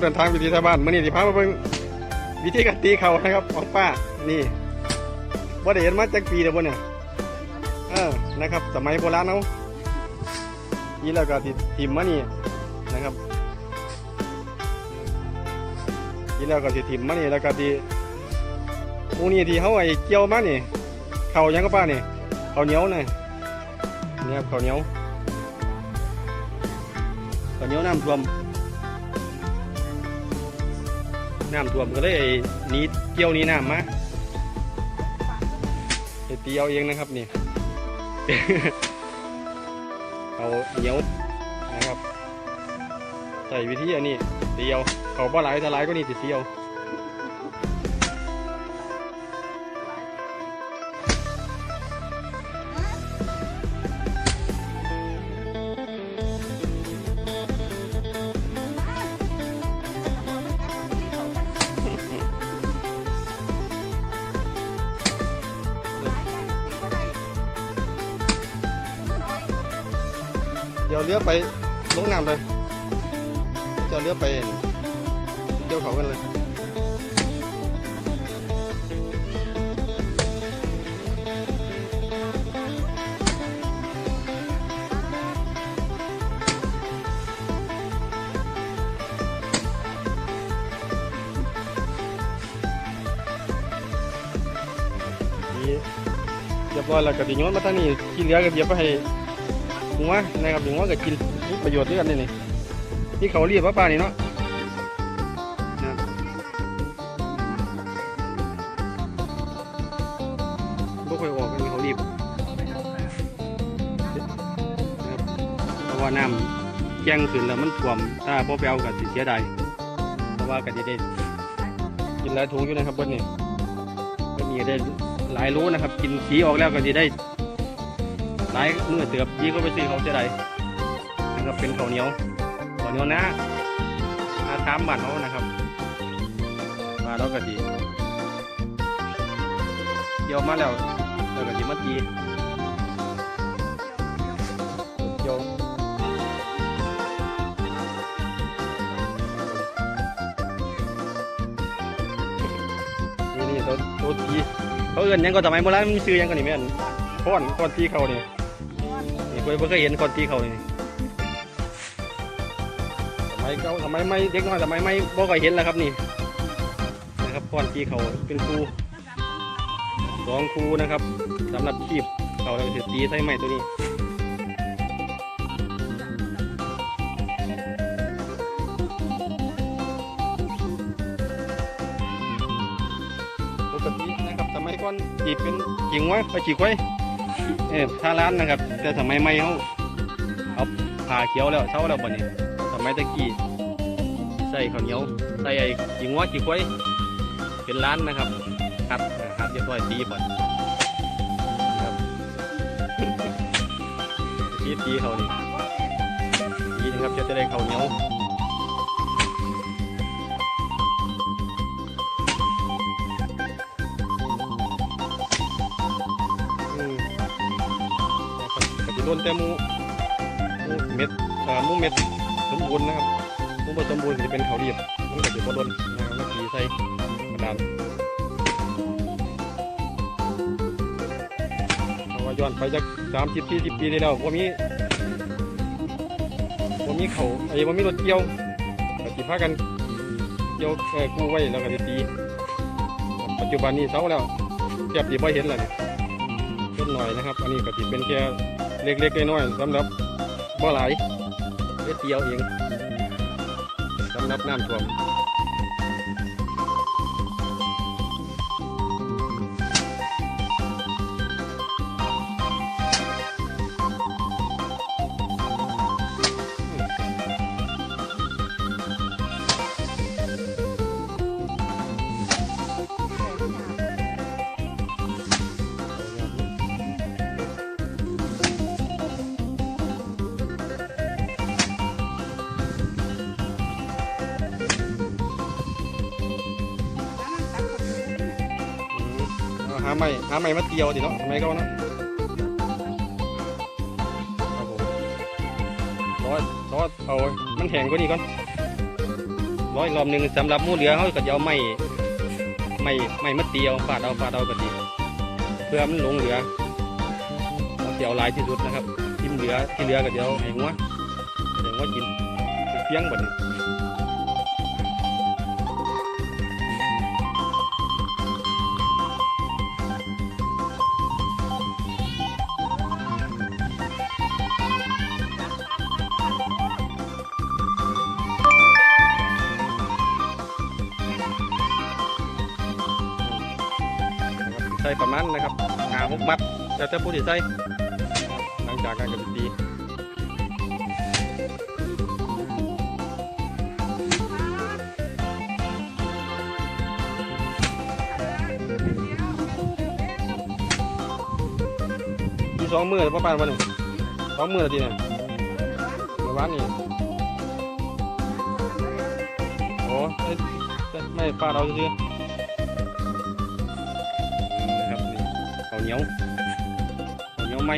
เดินทางวิธีชาวบ้านมื่อนี้ที่พามาเบิ่งวิธีการตีเขานะครับของป้านี่ว่าได้เห็นมาจากปีเดียวบ่เนี่ยเออนะครับ สมัยโบราณเอานี่แล้วก็ติทิมมานี่นะครับนี่แล้วก็สิทิมมานี่แล้วก็ที่หมูนี่ที่เขาไอ้เกี่ยวมานี่เขายังก็ป้านี่เขาวเหนียวนี่นี่ครับเขาเหนียวเขาเหนียวน้ำท่วม น้ำท่วมก็เลยไอ้นีเกี่ยวนี้น้ำมาเตีเอาเองนะครับนี่เอาเหนียวนะครับใส่วิธีอันนี้ตีเอาเขาบ่หลายถ้าหลายก็นี่ติเตียว เดี๋ยวเรือไปลงน้ำเลยจะเอาเรือไปเกี่ยวเขากันเลยนี่เรียบร้อยแล้วก็ดิโยนมาทางนี้ที่เหลือก็เดี๋ยวไปให้ หัวนะครับหัวก็กินมีประโยชน์ด้วยกันนี่นี่ที่เขาเรียกว่าปลานี่เนาะบ่ค่อยออกกันเขารีบเพราะว่าน้ำแจ้งขึ้นแล้วมันท่วม ถ้าบ่ไปเอาก็สิเสียดายเพราะว่าก็จะได้กินหลายถุงอยู่นะครับเบิ้นี่ก็มีได้หลายรู้นะครับ กินสีออกแล้วก็จะได้ หลายเมื่อเตือบยี่ก็ไปซื้อเขาจะได้นะครับเป็นข้าวเหนียวข้าวเหนียวนะอาทามบ้านเขานะครับมาแล้วก็ดีเกี่ยวมาแล้วแล้วก็ดีมาตีเกี่ยวนี่นี่ตัวตัวตีเขาเอื่นยังก็สมัยโบราณมันมีซื้อยังกันนี่แม่นค้อนค้อนตีเขาเนี่ย นี่เคยเพิ่เคยเห็นคอนตีเขานี่สมัยเก่าสมัยใหม่เด็กน้อยสมัยใหม่บ่เคยเห็นแล้วครับนี่นะครับค้อนตีเขาเป็นครูสองครูนะครับสำหรับคีบเขาแล้วก็จะตีใส่ไม้ตัวนี้ปกตินะครับสมัยก่อนจีบเป็นจิงไว้ไปจีกไว้ เออถ้าร้านนะครับ แต่สมัยใหม่เขาเอาผ่าเขียวแล้วเช้าแล้วบ่นี้สมัยตะกี้ใส่ข้าวเหนียวใส่ไอ้จิงว่าจีกไว้เป็นร้านนะครับคัดคัดเรียบร้อยตีบ่ครับตีตีเขานี่ตีนะครับจะได้ข้าวเหนียว โดนแต่มูมูเม็ดอ่ามูเม็ดสมบูรณ์นะครับมูบ่สมบูรณ์จะเป็นเขาเรียบมันก็จะบ่โดนนะครับแล้วตีใส่กระดานเพราว่าย้อนไปจากสามสิบสี่สิบปีที่แล้วว่ามีว่ามีเขาไอ้ว่ามีรถเกี่ยวก็สิพากันเกี่ยวอ่กู้ไว้แล้วก็จะตีปัจจุบันนี้เสาแล้วแทบจะไม่เห็นแล้วเนี่ยเล็กหน่อยนะครับ อันนี้ก็ติเป็นแค่ เล็กๆน้อยๆสำหรับบ่หลายเล็ดเดียวเองสำหรับน้ำท่วม อืมเอาหาไม้หาไม้มาเตียวดิเนาะทำไมก็เนาะครับผมรอรอเอา มันแห้งกว่านี้ก่อนร้อยรอบหนึ่งสำหรับมูเหลือเขาก็จะเอาไม้ไม้ไม้มาตีเอาฟาดเอาฟาดเอาก็ดีเพื่อมันหลงเหลือเราจะเอาหลายที่สุดนะครับที่เหลือที่เหลือก็เดี๋ยวให้งัวให้งัวกินเพียงบ่น ส่ประมาณนะครับหาหกมัดแล้วแต่ผู้ที่ใส่หลังจากการกระตีมีสองมือประมาณวันหนึ่งสองมือทีเนี่ยเมื่อวานนี่โอ้ไม่ไม่ปลาเราซื้อะ เหนียวเหนียวไหม